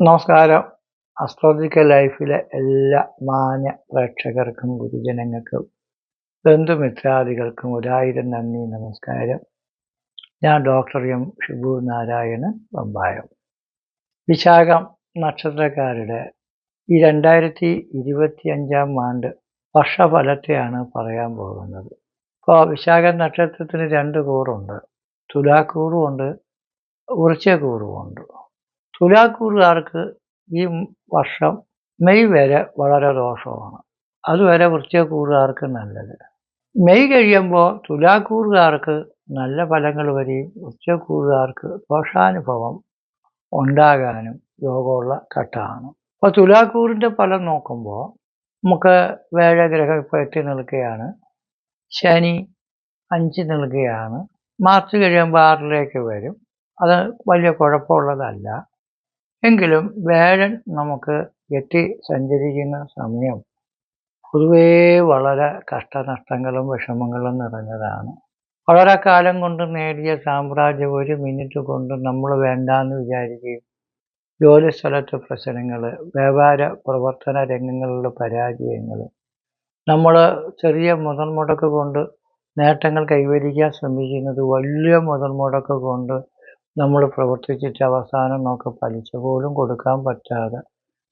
നമസ്കാരം. അസ്ട്രോളജിക്കൽ ലൈഫിലെ എല്ലാ മാന്യ പ്രേക്ഷകർക്കും ഗുരുജനങ്ങൾക്കും ബന്ധുമിത്രാദികൾക്കും ഒരായിരം നന്ദി നമസ്കാരം. ഞാൻ ഡോക്ടർ എം ഷിബു നാരായണൻ പമ്പായം വിശാഖം നക്ഷത്രക്കാരുടെ ഈ രണ്ടായിരത്തി ഇരുപത്തി അഞ്ചാം ആണ്ട് വർഷഫലത്തെയാണ് പറയാൻ പോകുന്നത്. ഇപ്പോൾ വിശാഖ നക്ഷത്രത്തിന് രണ്ട് കൂറുണ്ട്. തുലാക്കൂറുമുണ്ട് വൃശ്ചകൂറുമുണ്ട് തുലാക്കൂറുകാർക്ക് ഈ വർഷം മെയ് വരെ വളരെ ദോഷമാണ്. അതുവരെ വൃശ്ചകൂറുകാർക്ക് നല്ലത്. മെയ് കഴിയുമ്പോൾ തുലാക്കൂറുകാർക്ക് നല്ല ഫലങ്ങൾ വരികയും വൃശ്ചകൂറുകാർക്ക് ദോഷാനുഭവം ഉണ്ടാകാനും യോഗമുള്ള ഘട്ടമാണ്. അപ്പോൾ തുലാക്കൂറിന്റെ ഫലം നോക്കുമ്പോൾ നമുക്ക് വേഴഗ്രഹം ഇപ്പോൾ എത്തി നിൽക്കുകയാണ്. ശനി അഞ്ച് നിൽക്കുകയാണ്. മാർച്ച് കഴിയുമ്പോൾ ആറിലേക്ക് വരും. അത് വലിയ കുഴപ്പമുള്ളതല്ല. എങ്കിലും വേഴൻ നമുക്ക് എത്തി സഞ്ചരിക്കുന്ന സമയം പൊതുവേ വളരെ കഷ്ടനഷ്ടങ്ങളും വിഷമങ്ങളും നിറഞ്ഞതാണ്. വളരെ കാലം കൊണ്ട് നേടിയ സാമ്രാജ്യം ഒരു മിനിറ്റ് കൊണ്ട് നമ്മൾ വേണ്ടാന്ന് വിചാരിക്കുകയും ജോലിസ്ഥലത്ത് പ്രശ്നങ്ങൾ വ്യാപാര പ്രവർത്തന രംഗങ്ങളിലെ പരാജയങ്ങൾ നമ്മൾ ചെറിയ മുതൽ മുടക്ക് കൊണ്ട് നേട്ടങ്ങൾ കൈവരിക്കാൻ ശ്രമിക്കുന്നത് വലിയ മുതൽ മുടക്ക് കൊണ്ട് നമ്മൾ പ്രവർത്തിച്ചിട്ട് അവസാനം നമുക്ക് പലിശ പോലും കൊടുക്കാൻ പറ്റാതെ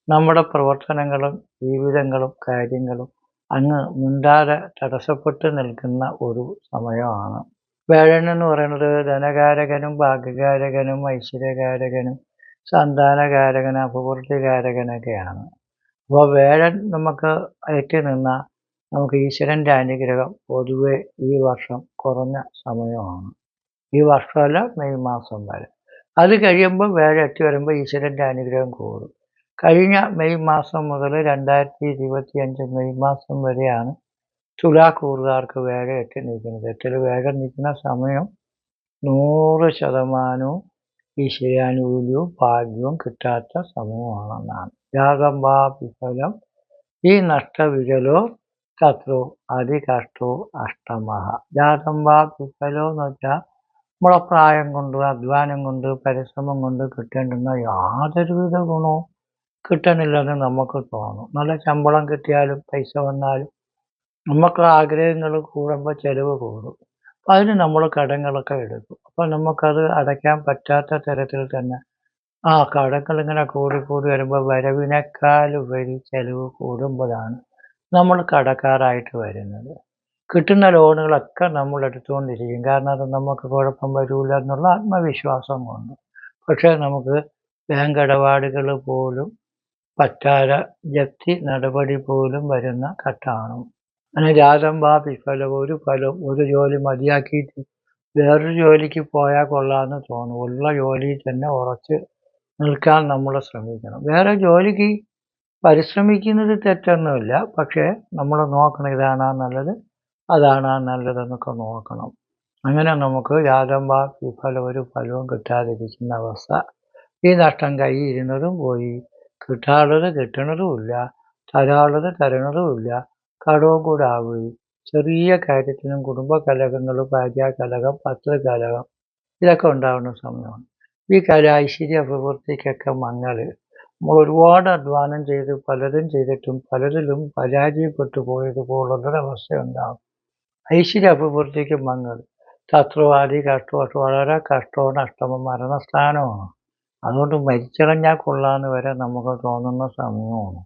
നമ്മുടെ പ്രവർത്തനങ്ങളും ജീവിതങ്ങളും കാര്യങ്ങളും അങ്ങ് മിണ്ടാതെ തടസ്സപ്പെട്ട് നിൽക്കുന്ന ഒരു സമയമാണ്. വേഴൻ എന്ന് പറയുന്നത് ധനകാരകനും ഭാഗ്യകാരകനും ഐശ്വര്യകാരകനും സന്താനകാരകനും അഭിവൃദ്ധികാരകനൊക്കെയാണ്. അപ്പോൾ വേഴൻ നമുക്ക് ഏറ്റി നിന്ന നമുക്ക് ഈശ്വരന്റെ അനുഗ്രഹം പൊതുവെ ഈ വർഷം കുറഞ്ഞ സമയമാണ്. ഈ വർഷമല്ല മെയ് മാസം വരെ. അത് കഴിയുമ്പോൾ വേഴ എത്തി വരുമ്പോൾ ഈശ്വരന്റെ അനുഗ്രഹം കൂടും. കഴിഞ്ഞ മെയ് മാസം മുതൽ രണ്ടായിരത്തി ഇരുപത്തി അഞ്ച് മെയ് മാസം വരെയാണ് തുലാക്കൂറുകാർക്ക് വേഴ എത്തി നിൽക്കുന്നത്. എട്ടിൽ വേഗം നിൽക്കുന്ന സമയം? നൂറ് ശതമാനവും ഈശ്വരാനുകൂല്യവും ഭാഗ്യവും കിട്ടാത്ത സമയമാണെന്നാണ്. വാ വിഫലം ഈ നഷ്ടവിരലോ കത്രോ അതികഷ്ടോ അഷ്ടമഹ. ജാതമ്പാ വിഫലോ എന്ന് വെച്ചാൽ നമ്മളെ പ്രായം കൊണ്ട് അധ്വാനം കൊണ്ട് പരിശ്രമം കൊണ്ട് കിട്ടേണ്ടുന്ന യാതൊരുവിധ ഗുണവും കിട്ടണില്ലെന്ന് നമുക്ക് തോന്നും. നല്ല ശമ്പളം കിട്ടിയാലും പൈസ വന്നാലും നമുക്ക് ആഗ്രഹങ്ങൾ കൂടുമ്പോൾ ചെലവ് കൂടും. അപ്പം അതിന് നമ്മൾ കടങ്ങളൊക്കെ എടുക്കും. അപ്പം നമുക്കത് അടയ്ക്കാൻ പറ്റാത്ത തരത്തിൽ തന്നെ ആ കടങ്ങൾ ഇങ്ങനെ കൂടി കൂടി വരുമ്പോൾ വരവിനേക്കാൾ ഉപരി ചിലവ് കൂടുമ്പോഴാണ് നമ്മൾ കടക്കാരായിട്ട് വരുന്നത്. കിട്ടുന്ന ലോണുകളൊക്കെ നമ്മൾ എടുത്തുകൊണ്ടിരിക്കും. കാരണം അത് നമുക്ക് കുഴപ്പം വരില്ല എന്നുള്ള ആത്മവിശ്വാസം കൊണ്ട്. പക്ഷേ നമുക്ക് ബാങ്ക് ഇടപാടുകൾ പോലും പറ്റാര ജപ്തി നടപടി പോലും വരുന്ന ഘട്ടമാണ്. അങ്ങനെ ജാതമ്പാ വിഫലം ഒരു ഫലം ഒരു ജോലി മതിയാക്കിയിട്ട് വേറൊരു ജോലിക്ക് പോയാൽ കൊള്ളാമെന്ന് തോന്നും. ഉള്ള ജോലിയിൽ തന്നെ ഉറച്ച് നിൽക്കാൻ നമ്മൾ ശ്രമിക്കണം. വേറെ ജോലിക്ക് പരിശ്രമിക്കുന്നത് തെറ്റൊന്നുമില്ല. പക്ഷേ നമ്മൾ നോക്കണ ഇതാണ് നല്ലത്. അതാണ് നല്ലതെന്നൊക്കെ നോക്കണം. അങ്ങനെ നമുക്ക് യാതമ്പ വിഫലം ഒരു ഫലവും കിട്ടാതിരിക്കുന്ന അവസ്ഥ ഈ നഷ്ടം കൈയിരുന്നതും പോയി. കിട്ടാനുള്ളത് കിട്ടണതുമില്ല. തരാനുള്ളത് തരണതുമില്ല. കടവും കൂടെ ആവുകയും ചെറിയ കാര്യത്തിനും കുടുംബ കലകങ്ങൾ ഭാര്യ കലഹം പത്ര കലഹം ഇതൊക്കെ ഉണ്ടാകുന്ന സമയമാണ്. ഈ കല ഐശ്വര്യ അഭിവൃദ്ധിക്കൊക്കെ മങ്ങൾ നമ്മൾ ഒരുപാട് അധ്വാനം ചെയ്ത് പലരും ചെയ്തിട്ടും പലരിലും പരാജയപ്പെട്ടു പോയതുപോലുള്ളൊരവസ്ഥ ഉണ്ടാകും ഐശ്വര്യ അഭിവൃദ്ധിക്ക് മങ്ങൾ ശത്രുവാദി കഷ്ടം വളരെ കഷ്ടവും നഷ്ടവും മരണസ്ഥാനമാണ്. അതുകൊണ്ട് മരിച്ചടഞ്ഞാൽ കൊള്ളാന്ന് വരെ നമുക്ക് തോന്നുന്ന സമയമാണ്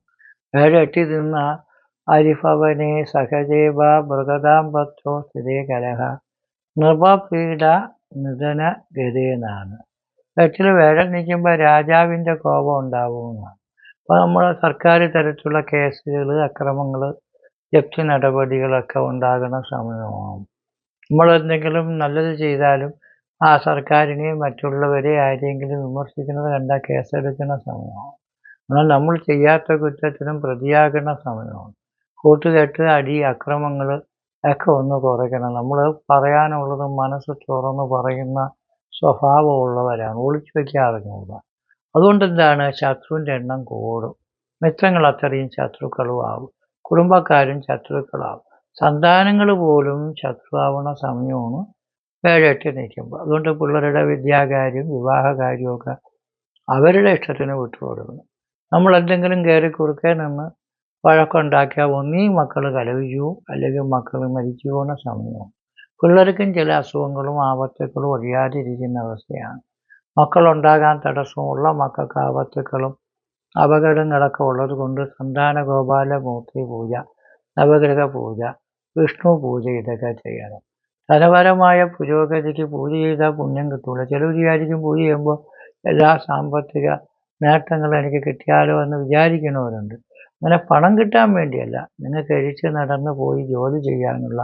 വേറെ എട്ടി നിന്ന അരിഭവനെ സഹജേവ മൃഗദാമ്പത്യോ സ്ഥിതി കലഹ നൃപപീഡ നിധന ഗതിയെന്നാണ്. എട്ടിൽ വേഴ നിൽക്കുമ്പോൾ രാജാവിന്റെ കോപം ഉണ്ടാവുമെന്നാണ് അപ്പോൾ നമ്മൾ സർക്കാർ തരത്തിലുള്ള കേസുകൾ അക്രമങ്ങൾ ജപ്തി നടപടികളൊക്കെ ഉണ്ടാകുന്ന സമയമാണ് നമ്മൾ എന്തെങ്കിലും നല്ലത് ചെയ്താലും ആ സർക്കാരിനെയും മറ്റുള്ളവരെ ആരെങ്കിലും വിമർശിക്കുന്നത് കണ്ട കേസെടുക്കുന്ന സമയമാണ് എന്നാൽ നമ്മൾ ചെയ്യാത്ത കുറ്റത്തിനും പ്രതിയാകുന്ന സമയമാണ് കൂട്ടുകെട്ട് അടി അക്രമങ്ങൾ ഒക്കെ ഒന്ന് കുറയ്ക്കണം. നമ്മൾ പറയാനുള്ളത് മനസ്സ് തുറന്ന് പറയുന്ന സ്വഭാവമുള്ളവരാണ്. ഒളിച്ചു വയ്ക്കാറിഞ്ഞൂട അതുകൊണ്ട് എന്താണ് ശത്രുവിന്റെ എണ്ണം കൂടും. മിത്രങ്ങൾ അത്രയും ശത്രുക്കളും ആവും. കുടുംബക്കാരും ശത്രുക്കളാവും. സന്താനങ്ങൾ പോലും ശത്രുവാവണ സമയമാണ് ഏഴെട്ട് നിൽക്കുമ്പോൾ അതുകൊണ്ട് പിള്ളേരുടെ വിദ്യാകാര്യം വിവാഹകാര്യമൊക്കെ അവരുടെ ഇഷ്ടത്തിന് വിട്ടുകൊടുക്കണം നമ്മൾ എന്തെങ്കിലും കയറി കുറുക്കേ നിന്ന് വഴക്കുണ്ടാക്കിയാൽ ഒന്നീ മക്കൾ കലവിച്ചു അല്ലെങ്കിൽ മക്കൾ മരിച്ചു പോകുന്ന സമയമാണ്. പിള്ളേർക്കും ചില അസുഖങ്ങളും ആപത്തുക്കളും ഒഴിയാതിരിക്കുന്ന അവസ്ഥയാണ്. മക്കളുണ്ടാകാൻ തടസ്സമുള്ള മക്കൾക്ക് ആപത്തുക്കളും അപകടങ്ങളൊക്കെ ഉള്ളത് കൊണ്ട് സന്താന ഗോപാലമൂർത്തി പൂജ നവഗ്രഹ പൂജ വിഷ്ണു പൂജ ഇതൊക്കെ ചെയ്യണം. ധനപരമായ പുരോഗതിക്ക് പൂജ ചെയ്താൽ പുണ്യം കിട്ടുള്ളൂ ചിലർ വിചാരിക്കും പൂജ ചെയ്യുമ്പോൾ എല്ലാ സാമ്പത്തിക നേട്ടങ്ങളും എനിക്ക് കിട്ടിയാലോ എന്ന് വിചാരിക്കുന്നവരുണ്ട്. അങ്ങനെ പണം കിട്ടാൻ വേണ്ടിയല്ല. നിങ്ങൾക്ക് എഴിച്ച് നടന്ന് പോയി ജോലി ചെയ്യാനുള്ള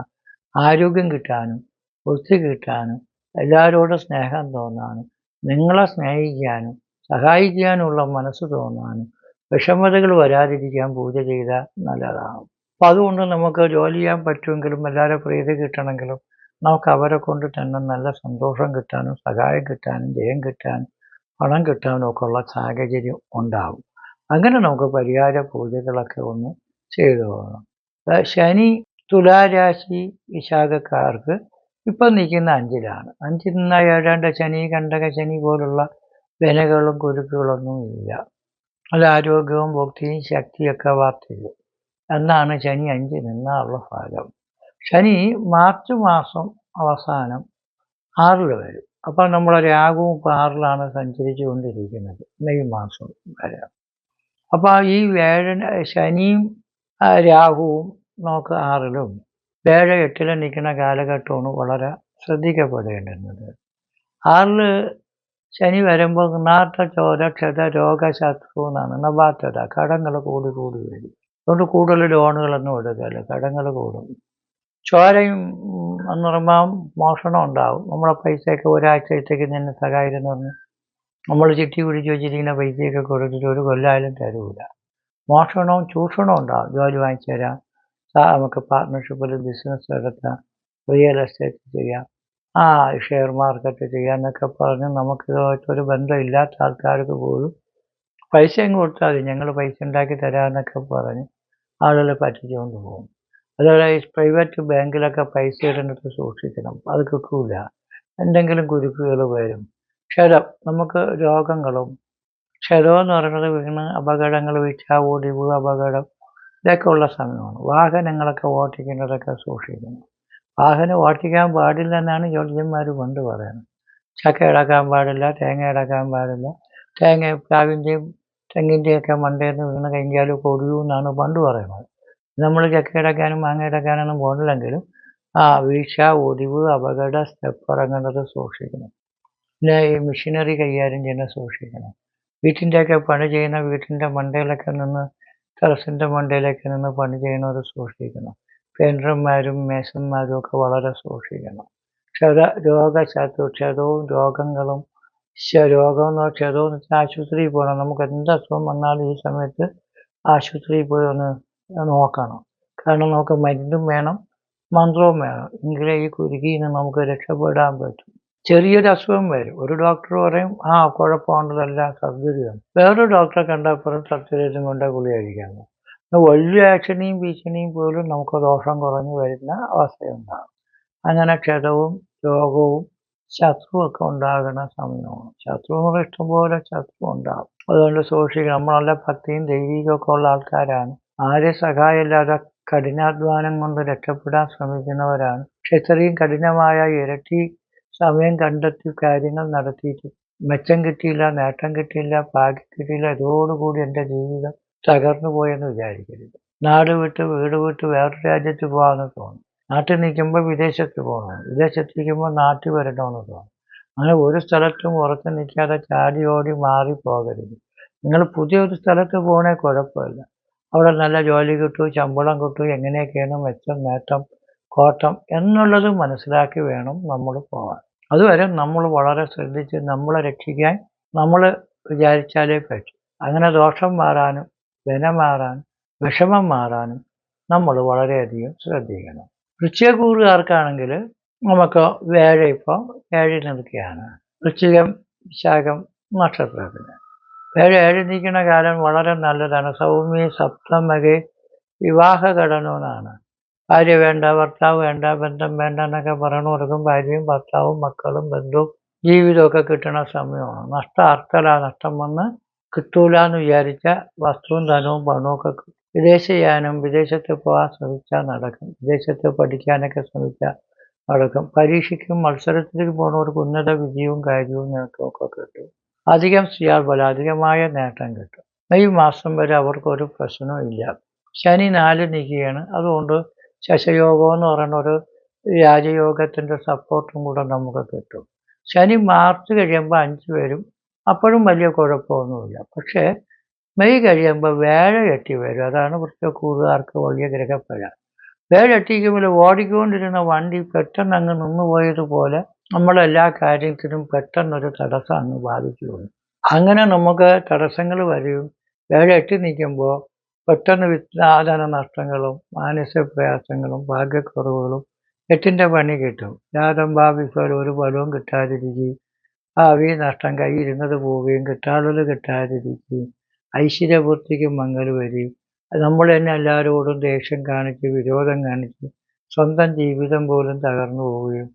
ആരോഗ്യം കിട്ടാനും ബുദ്ധി കിട്ടാനും എല്ലാവരോടും സ്നേഹം തോന്നാനും നിങ്ങളെ സ്നേഹിക്കാനും സഹായിക്കാനുള്ള മനസ്സ് തോന്നാനും വിഷമതകൾ വരാതിരിക്കാൻ പൂജ ചെയ്താൽ നല്ലതാണ്. അപ്പം അതുകൊണ്ട് നമുക്ക് ജോലി ചെയ്യാൻ പറ്റുമെങ്കിലും എല്ലാവരും പ്രീതി കിട്ടണമെങ്കിലും നമുക്ക് അവരെ കൊണ്ട് തന്നെ നല്ല സന്തോഷം കിട്ടാനും സഹായം കിട്ടാനും ജയം കിട്ടാനും പണം കിട്ടാനും ഒക്കെ ഉള്ള സാഹചര്യം ഉണ്ടാകും അങ്ങനെ നമുക്ക് പരിഹാര പൂജകളൊക്കെ ഒന്ന് ചെയ്തു പോകണം. ശനി തുലാരാശി വിശാഖക്കാർക്ക് ഇപ്പം നിൽക്കുന്ന അഞ്ചിലാണ്. അഞ്ചിൽ നിന്ന് ഏഴാണ്ട് ശനി കണ്ടക ശനി പോലുള്ള വിനകളും കുരുക്കുകളൊന്നും ഇല്ല. അല്ല ആരോഗ്യവും ഭക്തിയും ശക്തിയൊക്കെ വർദ്ധിക്കും എന്നാണ് ശനി അഞ്ചിൽ നിന്നുള്ള ഭാഗം. ശനി മാർച്ച് മാസം അവസാനം ആറിൽ വരും. അപ്പം നമ്മൾ രാഗവും ഇപ്പോൾ ആറിലാണ് സഞ്ചരിച്ചു കൊണ്ടിരിക്കുന്നത് മെയ് മാസം വരെ. അപ്പോൾ ഈ വേഴ ശനിയും രാഹുവും നമുക്ക് ആറിലും. വേഴ എട്ടിലും നിൽക്കുന്ന കാലഘട്ടമാണ് വളരെ ശ്രദ്ധിക്കപ്പെടേണ്ടുന്നത്. ആറിൽ ശനി വരുമ്പോൾ നാട്ട ചോര ക്ഷത രോഗശത്രു എന്നാണ്. നവാത്തത കടങ്ങൾ കൂടി കൂടി വരും. അതുകൊണ്ട് കൂടുതൽ ലോണുകളൊന്നും എടുക്കില്ല കടങ്ങൾ കൂടും. ചോരയും എന്ന് പറയുമ്പോൾ മോഷണം ഉണ്ടാവും. നമ്മളെ പൈസയൊക്കെ ഒരാഴ്ചത്തേക്ക് നിന്നെ എന്ന്. പറഞ്ഞ് നമ്മൾ ചിട്ടി പിടിച്ച് വെച്ചിരിക്കുന്ന പൈസയൊക്കെ കൊടുത്തിട്ട് ഒരു കൊല്ലായാലും തരൂല. മോഷണവും ചൂഷണവും ഉണ്ടാവും. ജോലി വാങ്ങിച്ചു തരാം. നമുക്ക് പാർട്ട്ണർഷിപ്പിൽ ബിസിനസ് നടത്താം. റിയൽ എസ്റ്റേറ്റ് ചെയ്യാം. ആ ഷെയർ മാർക്കറ്റ് ചെയ്യാന്നൊക്കെ പറഞ്ഞ് നമുക്ക് ഇതുമായിട്ട് ഒരു ബന്ധമില്ലാത്ത ആൾക്കാർക്ക് പോലും പൈസ അങ്ങ് കൊടുത്താൽ ഞങ്ങൾ പൈസ ഉണ്ടാക്കി തരാമെന്നൊക്കെ പറഞ്ഞ് ആളുകളെ പറ്റിച്ചുകൊണ്ട് പോകും. അതുപോലെ ഈ പ്രൈവറ്റ് ബാങ്കിലൊക്കെ പൈസ ഇടുന്നിട്ട് സൂക്ഷിക്കണം. അത് കിട്ടൂല. എന്തെങ്കിലും കുരുക്കുകൾ വരും. ക്ഷരം നമുക്ക് രോഗങ്ങളും ക്ഷരം എന്ന് പറയുന്നത് വീണ് അപകടങ്ങൾ വീഴ്ച ഒടിവ് അപകടം ഇതൊക്കെ ഉള്ള സമയമാണ്. വാഹനങ്ങളൊക്കെ ഓട്ടിക്കുന്നതൊക്കെ സൂക്ഷിക്കണം. വാഹനം ഓടിക്കാൻ പാടില്ല എന്നാണ് ജ്യോതിഷന്മാർ പണ്ട് പറയുന്നത്. ചക്ക ഇടക്കാൻ പാടില്ല തേങ്ങ ഇടക്കാൻ പാടില്ല. തേങ്ങ പ്ലാവിന്റെയും തെങ്ങിന്റെയൊക്കെ മണ്ടയിൽ നിന്ന് വീണ് കഴിഞ്ഞാലും കൊടിയൂ എന്നാണ് പണ്ട് പറയുന്നത്. നമ്മൾ ചക്ക ഇടക്കാനും മാങ്ങ ഇടക്കാനൊന്നും പോകണില്ലെങ്കിലും ആ വീഴ്ച ഒടിവ് അപകട സ്റ്റെപ്പ് ഇറങ്ങേണ്ടത് സൂക്ഷിക്കണം. പിന്നെ ഈ മെഷീനറി കൈകാര്യം ചെയ്യുന്നത് സൂക്ഷിക്കണം. വീട്ടിന്റെയൊക്കെ പണി ചെയ്യുന്ന വീട്ടിന്റെ മണ്ടയിലൊക്കെ നിന്ന് ടെറസിന്റെ മണ്ടയിലൊക്കെ നിന്ന് പണി ചെയ്യുന്നവർ സൂക്ഷിക്കണം. പെയിന്റർമാരും മേസന്മാരും ഒക്കെ വളരെ സൂക്ഷിക്കണം. ക്ഷത രോഗശത്രു ക്ഷതവും രോഗങ്ങളും രോഗം ക്ഷതവും ആശുപത്രിയിൽ പോകണം. നമുക്ക് എന്ത് അസുഖം വന്നാലും ഈ സമയത്ത് ആശുപത്രിയിൽ പോയി ഒന്ന് നോക്കണം. കാരണം നമുക്ക് മരുന്നും വേണം മന്ത്രവും വേണം. എങ്കിലേ ഈ കുരുകിയിൽ നിന്ന് നമുക്ക് രക്ഷപ്പെടാൻ പറ്റും. ചെറിയൊരു അസുഖം വരും. ഒരു ഡോക്ടർ പറയും ആ കുഴപ്പമുണ്ടതല്ല സർജറിയാണ് വേറൊരു ഡോക്ടറെ കണ്ടാൽ പറയും സർജറിയും കൊണ്ട് ഗുളി കഴിക്കാൻ വലിയ ആക്ഷനെയും ഭീഷണിയും പോലും നമുക്ക് ദോഷം കുറഞ്ഞു വരുന്ന അവസ്ഥയുണ്ടാകും. അങ്ങനെ ക്ഷതവും രോഗവും ശത്രുവൊക്കെ ഉണ്ടാകുന്ന സമയമാണ്. ശത്രു എന്ന് പറഞ്ഞാൽ ഇഷ്ടംപോലെ ശത്രു ഉണ്ടാകും. അതുകൊണ്ട് സൂക്ഷിക്കുക നമ്മളെല്ലാം ഭക്തിയും ദൈവികമൊക്കെ ഉള്ള ആൾക്കാരാണ്. ആരെ സഹായമില്ലാതെ കഠിനാധ്വാനം കൊണ്ട് രക്ഷപ്പെടാൻ ശ്രമിക്കുന്നവരാണ്. പക്ഷെ ഇത്രയും കഠിനമായ ഇരട്ടി സമയം കണ്ടെത്തി കാര്യങ്ങൾ നടത്തിയിട്ട് മെച്ചം കിട്ടിയില്ല നേട്ടം കിട്ടിയില്ല ഭാഗ്യം കിട്ടിയില്ല ഇതോടുകൂടി എന്റെ ജീവിതം തകർന്നു പോയെന്ന് വിചാരിക്കരുത്. നാട് വിട്ട് വീട് വിട്ട് വേറൊരു രാജ്യത്ത് പോകാമെന്ന് തോന്നും. നാട്ടിൽ നിൽക്കുമ്പോൾ വിദേശത്ത് പോകണം. വിദേശത്ത് നിൽക്കുമ്പോൾ നാട്ടിൽ വരണമെന്ന് തോന്നും. അങ്ങനെ ഒരു സ്ഥലത്തും ഉറച്ചു നിൽക്കാതെ ചാടി ഓടി മാറി പോകരുത്. നിങ്ങൾ പുതിയൊരു സ്ഥലത്ത് പോകണേ കുഴപ്പമില്ല. അവിടെ നല്ല ജോലി കിട്ടും ശമ്പളം കിട്ടും എങ്ങനെയൊക്കെയാണ് മെച്ചം നേട്ടം കോട്ടം എന്നുള്ളത് മനസ്സിലാക്കി വേണം നമ്മൾ പോകാൻ. അതുവരെ നമ്മൾ വളരെ ശ്രദ്ധിച്ച് നമ്മളെ രക്ഷിക്കാൻ നമ്മൾ വിചാരിച്ചാലേ പറ്റും. അങ്ങനെ ദോഷം മാറാനും വിന മാറാൻ വിഷമം മാറാനും നമ്മൾ വളരെയധികം ശ്രദ്ധിക്കണം. വൃശ്ചികക്കൂറുകാർക്കാണെങ്കിൽ നമുക്ക് വേഴ ഇപ്പോൾ ഏഴിൽ നിൽക്കുകയാണ്. വൃശ്ചികം വിശാഖം നക്ഷത്രത്തിന്. വേഴ ഏഴിൽ നിൽക്കുന്ന കാലം വളരെ നല്ലതാണ്. സൗമ്യ സപ്തമകെ വിവാഹ ഘടനമെന്നാണ് ഭാര്യ വേണ്ട ഭർത്താവ് വേണ്ട ബന്ധം വേണ്ട എന്നൊക്കെ പറയണവർക്കും ഭാര്യയും ഭർത്താവും മക്കളും ബന്ധുവും ജീവിതമൊക്കെ കിട്ടണ സമയമാണ്. നഷ്ടം അർത്ഥല നഷ്ടം വന്ന് കിട്ടൂല എന്ന് വിചാരിച്ച വസ്തുവും ധനവും പണവും ഒക്കെ. വിദേശയാനം വിദേശത്ത് പോകാൻ ശ്രമിച്ചാൽ നടക്കും. വിദേശത്ത് പഠിക്കാനൊക്കെ ശ്രമിച്ചാൽ നടക്കും. പരീക്ഷയ്ക്കും മത്സരത്തിലേക്ക് പോകുന്നവർക്ക് ഉന്നത വിജയവും കാര്യവും നേട്ടമൊക്കെ കിട്ടും. അധികം ചെയ്യാൻ പോലെ അധികമായ നേട്ടം കിട്ടും. മെയ് മാസം വരെ അവർക്ക് ഒരു പ്രശ്നവും ഇല്ല. ശനി നാല് നിൽക്കുകയാണ് അതുകൊണ്ട് ശശയോഗം എന്ന് പറയുന്ന ഒരു രാജയോഗത്തിന്റെ സപ്പോർട്ടും കൂടെ നമുക്ക് കിട്ടും. ശനി മാർച്ച് കഴിയുമ്പോൾ അഞ്ച് വരും അപ്പോഴും വലിയ കുഴപ്പമൊന്നുമില്ല. പക്ഷേ മെയ് കഴിയുമ്പോൾ വേഴ എട്ടി വരും. അതാണ് വൃത്തക്കൂറുകാർക്ക് വലിയ ഗ്രഹപ്പഴ. വേഴ എട്ടിക്കുമ്പോൾ ഓടിക്കൊണ്ടിരുന്ന വണ്ടി പെട്ടെന്ന് അങ്ങ് നിന്നുപോയതുപോലെ നമ്മളെല്ലാ കാര്യത്തിനും പെട്ടെന്നൊരു തടസ്സം അങ്ങ് ബാധിച്ചു അങ്ങനെ നമുക്ക് തടസ്സങ്ങൾ വരും. വേഴ എട്ടി നിൽക്കുമ്പോൾ പെട്ടെന്ന് വിജ്ഞാപന നഷ്ടങ്ങളും മാനസിക പ്രയാസങ്ങളും ഭാഗ്യക്കുറവുകളും എട്ടിന്റെ പണി കിട്ടും. ജാതം ഭാവിച്ചാൽ ഒരു ഫലവും കിട്ടാതിരിക്കുകയും ഭാവി നഷ്ടം കയ്യിരുന്നത് പോവുകയും കിട്ടാനുള്ളത് കിട്ടാതിരിക്കുകയും ഐശ്വര്യപൂർത്തിക്ക് മങ്ങൽ വരികയും നമ്മൾ തന്നെ എല്ലാവരോടും ദേഷ്യം കാണിച്ച് വിരോധം കാണിച്ച് സ്വന്തം ജീവിതം പോലും തകർന്നു പോവുകയും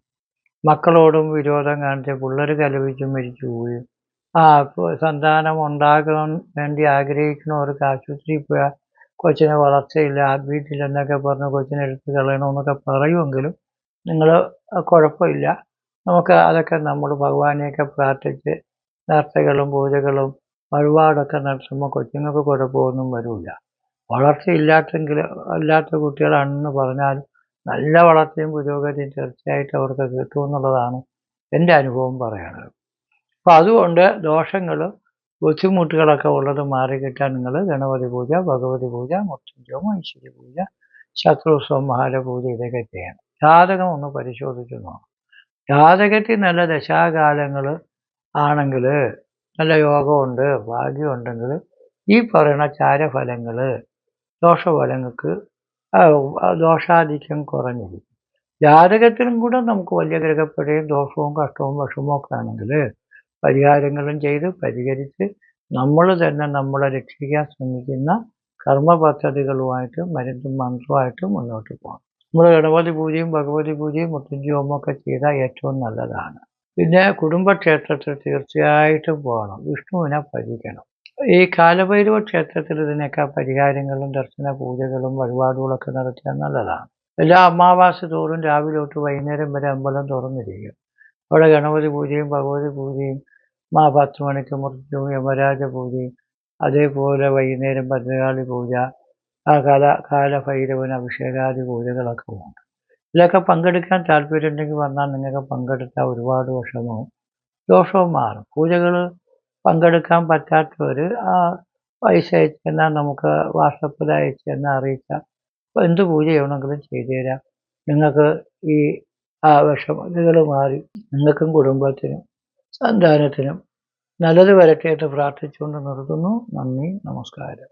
മക്കളോടും വിരോധം കാണിച്ച് പിള്ളേർ കലപിച്ച് മരിച്ചു പോവുകയും. ആ സന്താനം ഉണ്ടാകാൻ വേണ്ടി ആഗ്രഹിക്കുന്നവർക്ക് ആശുപത്രിയിൽ പോയാൽ കൊച്ചിനെ വളർച്ചയില്ല വീട്ടിലെന്നൊക്കെ പറഞ്ഞ് കൊച്ചിനെ എടുത്ത് കളയണമെന്നൊക്കെ പറയുമെങ്കിലും നിങ്ങൾ കുഴപ്പമില്ല. നമുക്ക് അതൊക്കെ നമ്മൾ ഭഗവാനെയൊക്കെ പ്രാർത്ഥിച്ച് നേർച്ചകളും പൂജകളും വഴിപാടൊക്കെ നടത്തുമ്പോൾ കൊച്ചുങ്ങൾക്ക് കുഴപ്പമൊന്നും വരില്ല വളർച്ച വളർച്ചയില്ലാത്തെങ്കിൽ അല്ലാത്ത കുട്ടികളാണെന്ന് പറഞ്ഞാലും നല്ല വളർച്ചയും പുരോഗതിയും തീർച്ചയായിട്ടും അവർക്ക് കിട്ടുമെന്നുള്ളതാണ് എന്റെ അനുഭവം പറയുന്നത് അപ്പോൾ അതുകൊണ്ട് ദോഷങ്ങൾ ബുദ്ധിമുട്ടുകളൊക്കെ ഉള്ളത് മാറിക്കിട്ടാൻ നിങ്ങൾ ഗണപതി പൂജ ഭഗവതി പൂജ മൃത്യുഞ്ജോമം ഐശ്വര്യ പൂജ ശത്രു സംഹാര പൂജ ഇതൊക്കെ ചെയ്യണം. ജാതകം ഒന്ന് പരിശോധിച്ച് നോക്കണം. ജാതകത്തിൽ നല്ല ദശാകാലങ്ങൾ ആണെങ്കിൽ നല്ല യോഗമുണ്ട് ഭാഗ്യമുണ്ടെങ്കിൽ ഈ പറയുന്ന ചാരഫലങ്ങൾ ദോഷഫലങ്ങൾക്ക് ദോഷാധിക്യം കുറഞ്ഞിരിക്കും. ജാതകത്തിലും കൂടെ നമുക്ക് വലിയ ഗ്രഹപ്പെടുകയും ദോഷവും കഷ്ടവും വിഷമവും ഒക്കെ ആണെങ്കിൽ പരിഹാരങ്ങളും ചെയ്ത് പരിഹരിച്ച് നമ്മൾ തന്നെ നമ്മളെ രക്ഷിക്കാൻ ശ്രമിക്കുന്ന കർമ്മ പദ്ധതികളുമായിട്ട് മരുന്നും മന്ത്രവുമായിട്ട് മുന്നോട്ട് പോകണം. നമ്മൾ ഗണപതി പൂജയും ഭഗവതി പൂജയും മുത്തഞ്ചോമം ഒക്കെ ചെയ്താൽ ഏറ്റവും നല്ലതാണ്. പിന്നെ കുടുംബക്ഷേത്രത്തിൽ തീർച്ചയായിട്ടും പോകണം. വിഷ്ണുവിനെ ഭജിക്കണം. ഈ കാലഭൈരവ ക്ഷേത്രത്തിൽ ഇതിനൊക്കെ പരിഹാരങ്ങളും ദർശന പൂജകളും വഴിപാടുകളൊക്കെ നടത്തിയാൽ നല്ലതാണ്. എല്ലാ അമാവാസി തോറും രാവിലെ തൊട്ട് വൈകുന്നേരം വരെ അമ്പലം തുറന്നിരിക്കും. അവിടെ ഗണപതി പൂജയും ഭഗവതി പൂജയും മാ പത്ത് മണിക്ക് മൃത്യു യമരാജ പൂജയും അതേപോലെ വൈകുന്നേരം ഭദ്രകാളി പൂജ ആ കാല കാലഭൈരവന് അഭിഷേകാദി പൂജകളൊക്കെ ഉണ്ട്. ഇതിലൊക്കെ പങ്കെടുക്കാൻ താല്പര്യമുണ്ടെങ്കിൽ വന്നാൽ നിങ്ങൾക്ക് പങ്കെടുത്താൽ ഒരുപാട് വിഷമവും ദോഷവും മാറും. പൂജകൾ പങ്കെടുക്കാൻ പറ്റാത്തവർ ആ പൈസ അയച്ചു നമുക്ക് വാട്സപ്പിൽ അയച്ചു തന്നാൽ അറിയിച്ചാൽ എന്ത് പൂജ ചെയ്യണമെങ്കിലും ചെയ്തു തരാം. നിങ്ങൾക്ക് ഈ ആ വിഷമതകൾ മാറി നിങ്ങൾക്കും കുടുംബത്തിനും സന്താനത്തിനും നല്ലത് വരട്ടെ എന്ന് പ്രാർത്ഥിച്ചുകൊണ്ട് നിർത്തുന്നു. നന്ദി നമസ്കാരം.